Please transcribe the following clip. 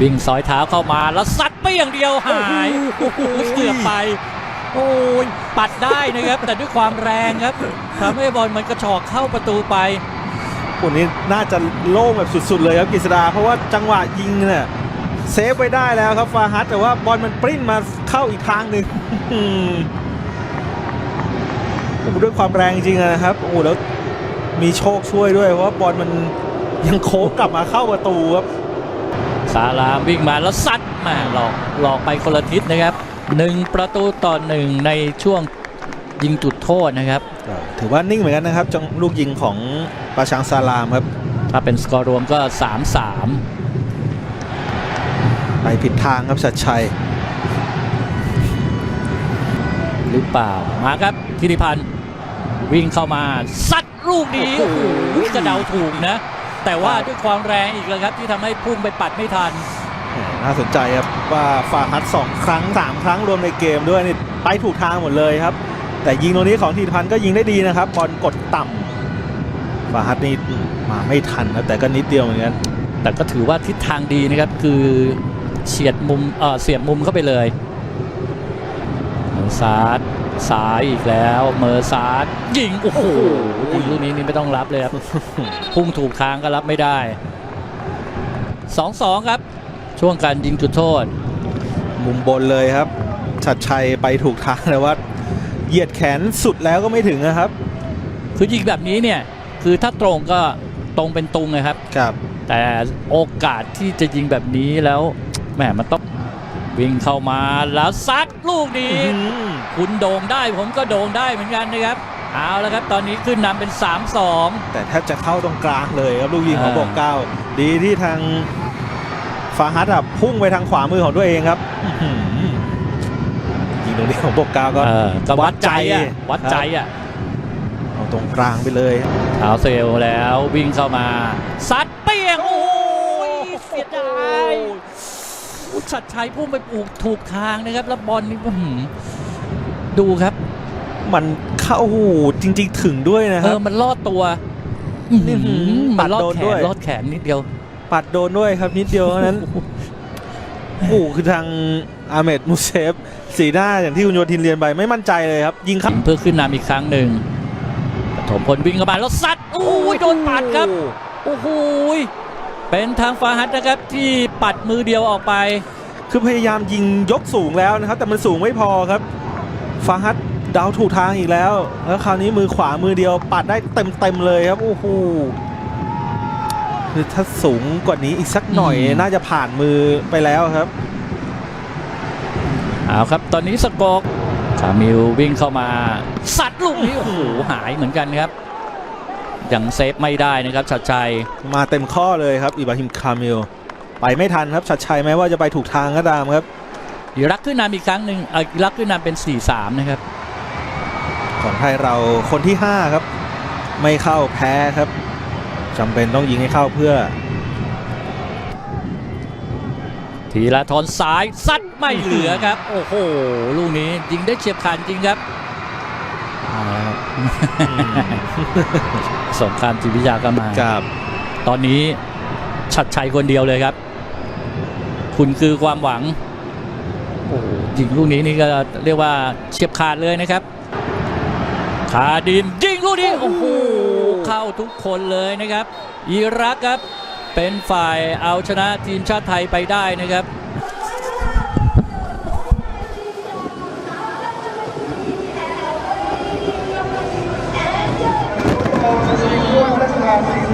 วิ่งซอยเท้าเข้ามาแล้วซัดไปอย่างเดียวหายโอ้โหเกือบไป โอ้ยปัดได้นะครับ แต่ด้วยความแรงครับทำให้บอลมันกระชอกเข้าประตูไปคนนี้น่าจะโล่งแบบสุด ๆ เลยครับกฤษดาเพราะว่าจังหวะยิงเนี่ยเซฟไว้ได้แล้วครับฟาฮัตแต่ว่าบอลมันปริ้นมาเข้าอีกทางหนึ่งด้วยความแรงจริงนะครับ โอ้แล้วมีโชคช่วยด้วยเพราะว่าบอลมันยังโค้งกลับมาเข้าประตูครับ ซาลามวิ่งมาแล้วซัดแมาหลอกหลอกไปคนละทิศนะครับหนึ่งประตูต่อหนึ่งในช่วงยิงจุดโทษนะครับ ถือว่านิ่งเหมือนกันนะครับจังลูกยิงของปาชังซาลามครับ ถ้าเป็นสกอร์รวมก็ 3-3 ไปผิดทางครับชัดชัย หรือเปล่า มาครับธิริพันธ์วิ่งเข้ามาซัดลูกนี้โอ้โอ้โหโหจะเดาถูกนะ แต่ว่าด้วยความแรงอีกแล้วครับที่ทำให้พุ่งไปปัดไม่ทัน น่าสนใจครับว่าฟาฮัตสองครั้งสามครั้งรวมในเกมด้วยนี่ไปถูกทางหมดเลยครับ แต่ยิงตรงนี้ของทีพันธ์ก็ยิงได้ดีนะครับบอลกดต่ำฟาฮัตนี่มาไม่ทันนะแต่ก็นิดเดียวเหมือนกันแต่ก็ถือว่าทิศทางดีนะครับคือเฉียดมุมเออเสียบมุมเข้าไปเลยเมอร์ ซาร์ดซ้ายอีกแล้ว เมอร์ซาร์ดยิง โอ้โหยิงลูกนี้นี่ไม่ต้องรับเลยครับ พุ่งถูกทางก็รับไม่ได้ 2-2 ครับ ช่วงการยิงจุดโทษ มุมบนเลยครับ ชัดชัยไปถูกทางแต่ว่า เหยียดแขนสุดแล้วก็ไม่ถึงนะครับ คือยิงแบบนี้เนี่ย คือถ้าตรงก็ตรงเป็นตุงนะครับครับ แต่โอกาสที่จะยิงแบบนี้แล้วแหมมันต้อง วิ่งเข้ามาแล้วซัดลูกนี้คุณโด่งได้ผมก็โด่งได้เหมือนกันนะครับ เอาแล้วครับตอนนี้ขึ้นนำเป็น 3-2 แต่แทบจะเข้าตรงกลางเลยครับลูกยิงของอ่าบอกเก้าดีที่ทางฟาฮัตอะพุ่งไปทางขวามือของตัวเองครับอื้อหือยิงตรงนี้ของบอกเก้าก็เออก็วัดใจอะวัวัดดใจใจอะเอาตรงกลางไปเลยครับเท้าเซลแล้ววิ่งเข้ามาซัดเปียงโอ้ยเสียดายอุ๊ย ชัดชัยพุ่งไปปลูกถูกทางนะครับแล้วบอลนี่อื้อหือดูครับ มันเข้าหูจริง ๆ ถึงด้วยนะคเอรับอมันลอดตัวอื้อหือหือมันลอดปัดโดนแขด้วนยลอดแขนนิดเดียว ปัดโดนด้วยครับนิดเดียวเท่านั้นโอ้โหคือทางอาเมดมูเซฟสีหน้าอย่างที่คุณโยทินเรียนไปไม่มั่นใจเลยครับ ยิงครับเพื่อขึ้นนำอีกครั้งหนึ่งปฐมพลวิ่งเข้ามาแล้วซัดโอ้ยโดนปัดครับโอ้โหยเป็นทางฟาฮัดนะครับที่ปัดมือเดียวออกไป คือพยายามยิงยกสูงแล้วนะครับ แต่มันสูงไม่พอครับฟาฮัดเดาถูกทางอีกแล้ว แล้วคราวนี้มือขวามือเดียวปัดได้เต็มๆเลยครับโอ้โหคือถ้าสูงกว่านี้อีกสักหน่อยอืมน่าจะผ่านมือไปแล้วครับเอาครับตอนนี้สกอกคามิลวิ่งเข้ามา สัดลูกนี้โอ้โหหายเหมือนกันครับยังเซฟไม่ได้นะครับชัดชัยมาเต็มข้อเลยครับอิบราฮิมคามิล ไปไม่ทันครับชัดชัยแม้ว่าจะไปถูกทางก็ตามครับอิรักขึ้นนำอีกครั้งหนึ่งเอ่ออิรักขึ้นนำเป็น 4-3 นะครับ ของไทยเราคนที่ 5 ครับ ไม่เข้าแพ้ครับจำเป็นต้องยิงให้เข้าเพื่อ ทีละทอนซ้ายซัดไม่เหลือครับ โอ้โห ลูกนี้ยิงได้เฉียบขาดจริงครับเอาละครับสงครามจิตวิทยาก็มากับตอนนี้ ชัดชัยคนเดียวเลยครับ คุณคือความหวังโอ้ยิงลูกนี้นี่ก็เรียกว่าเฉียบขาดเลยนะครับคาดินยิงลูกนี้โอ้โหเข้าทุกคนเลยนะครับ อิรักครับเป็นฝ่ายเอาชนะทีมชาติไทยไปได้นะครับช่วงราชการจริงนะครับ9นาทีขอบคุณรับและในโอกาส